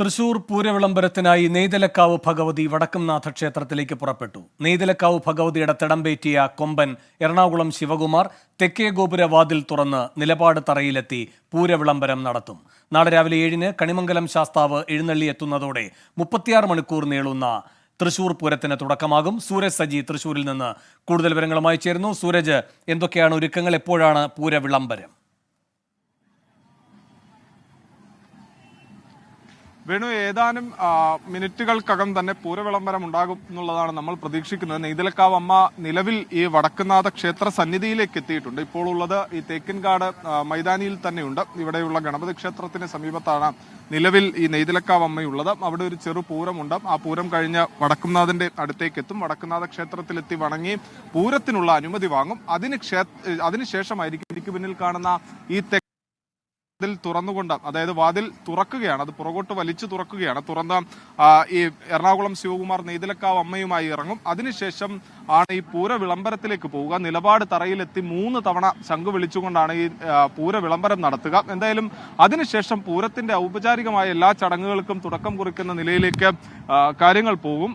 തൃശൂർ പൂരവിളംബരത്തിനായി നെയ്തലക്കാവ് ഭഗവതി വടക്കുംനാഥ ക്ഷേത്രത്തിലേക്ക് പുറപ്പെട്ടു. നെയ്തലക്കാവ് ഭഗവതിയുടെ തിടമ്പേറ്റിയ കൊമ്പൻ എറണാകുളം ശിവകുമാർ തെക്കേ ഗോപുരവാതിൽ തുറന്ന് നിലപാട് തറയിലെത്തി പൂരവിളംബരം നടത്തും. നാളെ രാവിലെ ഏഴിന് കണിമംഗലം ശാസ്താവ് എഴുന്നള്ളി എത്തുന്നതോടെ മുപ്പത്തിയാറ് മണിക്കൂർ നീളുന്ന തൃശൂർ പൂരത്തിന് തുടക്കമാകും. സൂരജ് സജി തൃശൂരിൽ നിന്ന് കൂടുതൽ വിവരങ്ങളുമായി ചേരുന്നു. സൂരജ് എന്തൊക്കെയാണ് ഒരുക്കങ്ങൾ? എപ്പോഴാണ് പൂരവിളംബരം? വേണു ഏതാനും മിനിറ്റുകൾക്കകം തന്നെ പൂരവിളംബരം ഉണ്ടാകും എന്നുള്ളതാണ് നമ്മൾ പ്രതീക്ഷിക്കുന്നത്. നെയ്തലക്കാവ് അമ്മ നിലവിൽ ഈ വടക്കുന്നാഥ ക്ഷേത്ര സന്നിധിയിലേക്ക് എത്തിയിട്ടുണ്ട്. ഇപ്പോൾ ഉള്ളത് ഈ തേക്കിൻകാട് മൈതാനിയിൽ തന്നെയുണ്ട്. ഇവിടെയുള്ള ഗണപതി ക്ഷേത്രത്തിന് സമീപത്താണ് നിലവിൽ ഈ നെയ്തലക്കാവ് അമ്മയുള്ളത്. അവിടെ ഒരു ചെറു പൂരമുണ്ട്. ആ പൂരം കഴിഞ്ഞ് വടക്കുംനാഥന്റെ അടുത്തേക്ക് എത്തും വടക്കുന്നാഥ ക്ഷേത്രത്തിലെത്തി വണങ്ങി പൂരത്തിനുള്ള അനുമതി വാങ്ങും. അതിന് ക്ഷേ അതിനുശേഷമായിരിക്കും എനിക്ക് പിന്നിൽ കാണുന്ന ഈ വാതിൽ തുറന്നുകൊണ്ട് അതായത് വാതിൽ തുറക്കുകയാണ് അത് പുറകോട്ട് വലിച്ചു തുറക്കുകയാണ്. തുറന്ന ഈ എറണാകുളം ശിവകുമാർ നെയ്തലക്കാവ് അമ്മയുമായി ഇറങ്ങും. അതിനുശേഷം ആണ് ഈ പൂര വിളംബരത്തിലേക്ക് പോവുക. നിലപാട് തറയിലെത്തി മൂന്ന് തവണ ശംഖു വിളിച്ചുകൊണ്ടാണ് ഈ പൂര വിളംബരം നടത്തുക. എന്തായാലും അതിനുശേഷം പൂരത്തിന്റെ ഔപചാരികമായ എല്ലാ ചടങ്ങുകൾക്കും തുടക്കം കുറിക്കുന്ന നിലയിലേക്ക് കാര്യങ്ങൾ പോകും.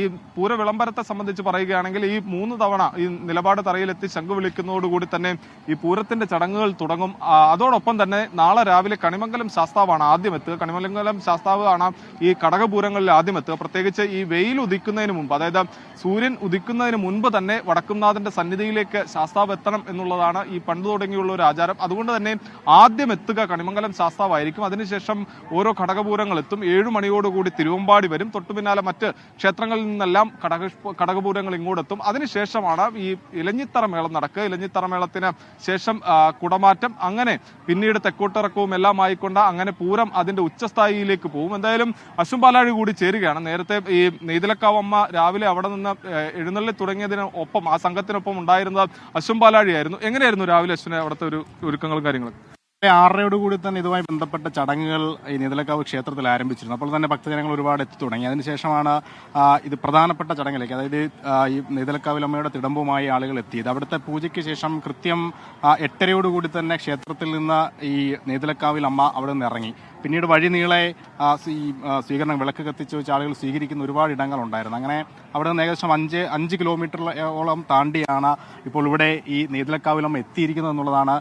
ഈ പൂര വിളംബരത്തെ സംബന്ധിച്ച് പറയുകയാണെങ്കിൽ ഈ മൂന്ന് തവണ ഈ നിലപാട് തറയിലെത്തി ശംഖു വിളിക്കുന്നതോടുകൂടി തന്നെ ഈ പൂരത്തിന്റെ ചടങ്ങുകൾ തുടങ്ങും. അതോടൊപ്പം തന്നെ നാളെ രാവിലെ കണിമംഗലം ശാസ്താവാണ് ആദ്യം എത്തുക. കണിമംഗലം ശാസ്താവ് ആണ് ഈ കടകപൂരങ്ങളിൽ ആദ്യം എത്തുക. പ്രത്യേകിച്ച് ഈ വെയിൽ ഉദിക്കുന്നതിന് മുമ്പ് അതായത് സൂര്യൻ ഉദിക്കുന്നതിന് മുൻപ് തന്നെ വടക്കുംനാഥന്റെ സന്നിധിയിലേക്ക് ശാസ്താവ് എത്തണം എന്നുള്ളതാണ് ഈ പണ്ട് തുടങ്ങിയുള്ള ഒരു ആചാരം. അതുകൊണ്ട് തന്നെ ആദ്യം എത്തുക കണിമംഗലം ശാസ്താവായിരിക്കും. അതിനുശേഷം ഓരോ ഘടകപൂരങ്ങൾ എത്തും. ഏഴു മണിയോടുകൂടി തിരുവമ്പാടി വരും. തൊട്ടു പിന്നാലെ മറ്റ് ക്ഷേത്രങ്ങളിൽ നിന്നെല്ലാം കടക കടകപൂരങ്ങൾ ഇങ്ങോട്ടെത്തും അതിനുശേഷമാണ് ഈ ഇലഞ്ഞിത്തറ മേളം നടക്കുക. ഇലഞ്ഞിത്തറ മേളത്തിന് ശേഷം കുടമാറ്റം. അങ്ങനെ പിന്നീട് തെക്കോട്ടിറക്കവും എല്ലാം ആയിക്കൊണ്ട് അങ്ങനെ പൂരം അതിന്റെ ഉച്ചസ്ഥായിയിലേക്ക് പോകും എന്തായാലും അശ്വംപാലാഴി കൂടി ചേരുകയാണ്. നേരത്തെ ഈ നെയ്തലക്കാവമ്മ രാവിലെ അവിടെ നിന്ന് എഴുന്നള്ളി തുടങ്ങിയതിന് ഒപ്പം ആ സംഘത്തിനൊപ്പം ഉണ്ടായിരുന്ന ഉണ്ടായിരുന്നത് അശ്വംപാലാഴിയായിരുന്നു എങ്ങനെയായിരുന്നു രാവിലെ അശ്വിനെ അവിടുത്തെ ഒരു ഒരുക്കങ്ങളും കാര്യങ്ങളും ആറരയോട് കൂടി തന്നെ ഇതുമായി ബന്ധപ്പെട്ട ചടങ്ങുകൾ ഈ നീതലക്കാവ് ക്ഷേത്രത്തിൽ ആരംഭിച്ചിരുന്നു. അപ്പോൾ തന്നെ ഭക്തജനങ്ങൾ ഒരുപാട് എത്തി തുടങ്ങി. അതിനുശേഷമാണ് ഇത് പ്രധാനപ്പെട്ട ചടങ്ങിലേക്ക് അതായത് ഈ നീതലക്കാവിലമ്മയുടെ തിടമ്പുമായി ആളുകൾ എത്തിയത്. അവിടുത്തെ പൂജയ്ക്ക് ശേഷം കൃത്യം എട്ടരയോട് കൂടി തന്നെ ക്ഷേത്രത്തിൽ നിന്ന് ഈ നീതലക്കാവിലമ്മ അവിടെ നിന്ന് ഇറങ്ങി. പിന്നീട് വഴി നീളെ ഈ സ്വീകരണം വിളക്ക് കത്തിച്ച് വെച്ച് ആളുകൾ സ്വീകരിക്കുന്ന ഒരുപാട് ഇടങ്ങളുണ്ടായിരുന്നു അങ്ങനെ അവിടെ നിന്ന് ഏകദേശം അഞ്ച് അഞ്ച് കിലോമീറ്ററോളം താണ്ടിയാണ് ഇപ്പോൾ ഇവിടെ ഈ നീതലക്കാവിലമ്മ എത്തിയിരിക്കുന്നത് എന്നുള്ളതാണ്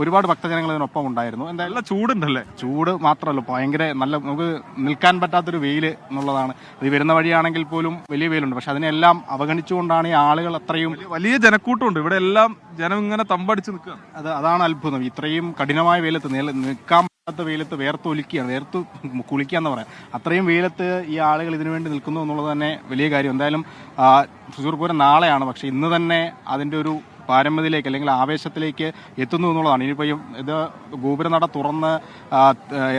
ഒരുപാട് ഭക്തജനങ്ങൾ ഇതിനൊപ്പം ഉണ്ടായിരുന്നു. എന്തായാലും നല്ല ചൂടുണ്ടല്ലേ? ചൂട് മാത്രമല്ല ഭയങ്കര നല്ല നമുക്ക് നിൽക്കാൻ പറ്റാത്തൊരു വെയിൽ എന്നുള്ളതാണ്. ഇത് വരുന്ന വഴിയാണെങ്കിൽ പോലും വലിയ വെയിലുണ്ട്. പക്ഷെ അതിനെല്ലാം അവഗണിച്ചുകൊണ്ടാണ് ഈ ആളുകൾ അത്രയും വലിയ ജനക്കൂട്ടമുണ്ട്. ഇവിടെ എല്ലാം ജനം ഇങ്ങനെ തമ്പടിച്ച് നിൽക്കുക അത് അതാണ് അത്ഭുതം. ഇത്രയും കഠിനമായ വെയിലത്ത് നില- നിൽക്കാൻ പറ്റാത്ത വെയിലത്ത് വേർത്തൊലിക്കുകയാണ്. വേർത്ത് കുളിക്കുക എന്ന് പറയാം. അത്രയും വെയിലത്ത് ഈ ആളുകൾ ഇതിനു വേണ്ടി നിൽക്കുന്നു എന്നുള്ളത് തന്നെ വലിയ കാര്യം. എന്തായാലും തൃശ്ശൂർ പൂരം നാളെയാണ്. പക്ഷെ ഇന്ന് തന്നെ അതിന്റെ ഒരു പാരമ്യതയിലേക്ക് അല്ലെങ്കിൽ ആവേശത്തിലേക്ക് എത്തുന്നു എന്നുള്ളതാണ്. ഇനിയിപ്പോൾ ഇത് ഗോപുരനട തുറന്ന്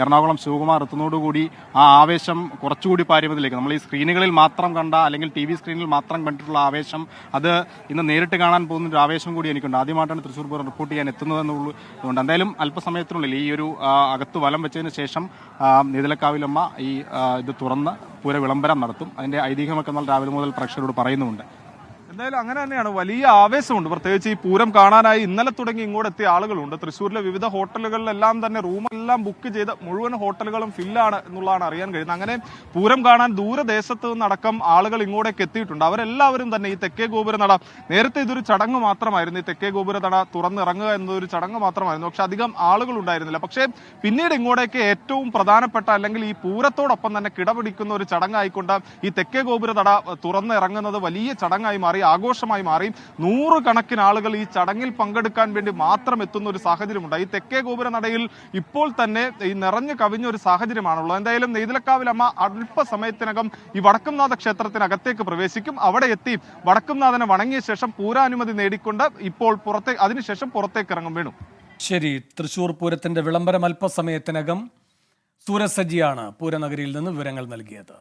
എറണാകുളം ശിവകുമാർ എത്തുന്നതോടുകൂടി ആ ആവേശം കുറച്ചുകൂടി പാരമ്യതയിലേക്ക് നമ്മൾ ഈ സ്ക്രീനുകളിൽ മാത്രം കണ്ട അല്ലെങ്കിൽ ടി വി സ്ക്രീനിൽ മാത്രം കണ്ടിട്ടുള്ള ആവേശം അത് ഇന്ന് നേരിട്ട് കാണാൻ പോകുന്ന ഒരു ആവേശം കൂടി എനിക്കുണ്ട്. ആദ്യമായിട്ടാണ് തൃശ്ശൂർ പൂരം റിപ്പോർട്ട് ചെയ്യാൻ എത്തുന്നത് എന്നുള്ളതുകൊണ്ട് എന്തായാലും അല്പസമയത്തിനുള്ളിൽ ഈ ഒരു അകത്ത് വലം വെച്ചതിന് ശേഷം നീതലക്കാവിലമ്മ ഈ ഇത് തുറന്ന് പൂര വിളംബരം നടത്തും. അതിന്റെ ഐതിഹ്യമൊക്കെ നമ്മൾ രാവിലെ മുതൽ പ്രേക്ഷകരോട് പറയുന്നുമുണ്ട്. എന്തായാലും അങ്ങനെ തന്നെയാണ്. വലിയ ആവേശമുണ്ട്. പ്രത്യേകിച്ച് ഈ പൂരം കാണാനായി ഇന്നലെ തുടങ്ങി ഇങ്ങോട്ട് എത്തിയ ആളുകളുണ്ട്. തൃശ്ശൂരിലെ വിവിധ ഹോട്ടലുകളിലെല്ലാം തന്നെ റൂമെല്ലാം ബുക്ക് ചെയ്ത് മുഴുവൻ ഹോട്ടലുകളും ഫില്ലാണ് എന്നുള്ളതാണ് അറിയാൻ കഴിയുന്നത്. അങ്ങനെ പൂരം കാണാൻ ദൂരദേശത്ത് നിന്നടക്കം ആളുകൾ ഇങ്ങോട്ടേക്ക് എത്തിയിട്ടുണ്ട്. അവരെല്ലാവരും തന്നെ ഈ തെക്കേ ഗോപുര നട നേരത്തെ ഇതൊരു ചടങ്ങ് മാത്രമായിരുന്നു. ഈ തെക്കേ ഗോപുര നട തുറന്നിറങ്ങുക എന്നതൊരു ചടങ്ങ് മാത്രമായിരുന്നു. പക്ഷെ അധികം ആളുകൾ ഉണ്ടായിരുന്നില്ല. പക്ഷേ പിന്നീട് ഇങ്ങോട്ടേക്ക് ഏറ്റവും പ്രധാനപ്പെട്ട അല്ലെങ്കിൽ ഈ പൂരത്തോടൊപ്പം തന്നെ കിടപിടിക്കുന്ന ഒരു ചടങ്ങായിക്കൊണ്ട് ഈ തെക്കേ ഗോപുര നട തുറന്നിറങ്ങുന്നത് വലിയ ചടങ്ങായി മാറി. ആഘോഷമായി മാറി. നൂറുകണക്കിന് ആളുകൾ ഈ ചടങ്ങിൽ പങ്കെടുക്കാൻ വേണ്ടി മാത്രം എത്തുന്ന ഒരു സാഹചര്യമുണ്ട്. ഈ തെക്കേ ഗോപുര നടയിൽ ഇപ്പോൾ തന്നെ ഈ നിറഞ്ഞു കവിഞ്ഞ ഒരു സാഹചര്യമാണുള്ളത്. എന്തായാലും നെയ്തലക്കാവിലമ്മ അല്പസമയത്തിനകം ഈ വടക്കുംനാഥ ക്ഷേത്രത്തിനകത്തേക്ക് പ്രവേശിക്കും. അവിടെ എത്തി വടക്കുംനാഥനെ വണങ്ങിയ ശേഷം പൂരാനുമതി നേടിക്കൊണ്ട് ഇപ്പോൾ പുറത്തെ അതിനുശേഷം പുറത്തേക്ക് ഇറങ്ങും വേണു. ശരി തൃശൂർ പൂരത്തിന്റെ വിളംബരം അല്പസമയത്തിനകം സൂരസജിയാണ് പൂരനഗരിയിൽ നിന്ന് വിവരങ്ങൾ നൽകിയത്.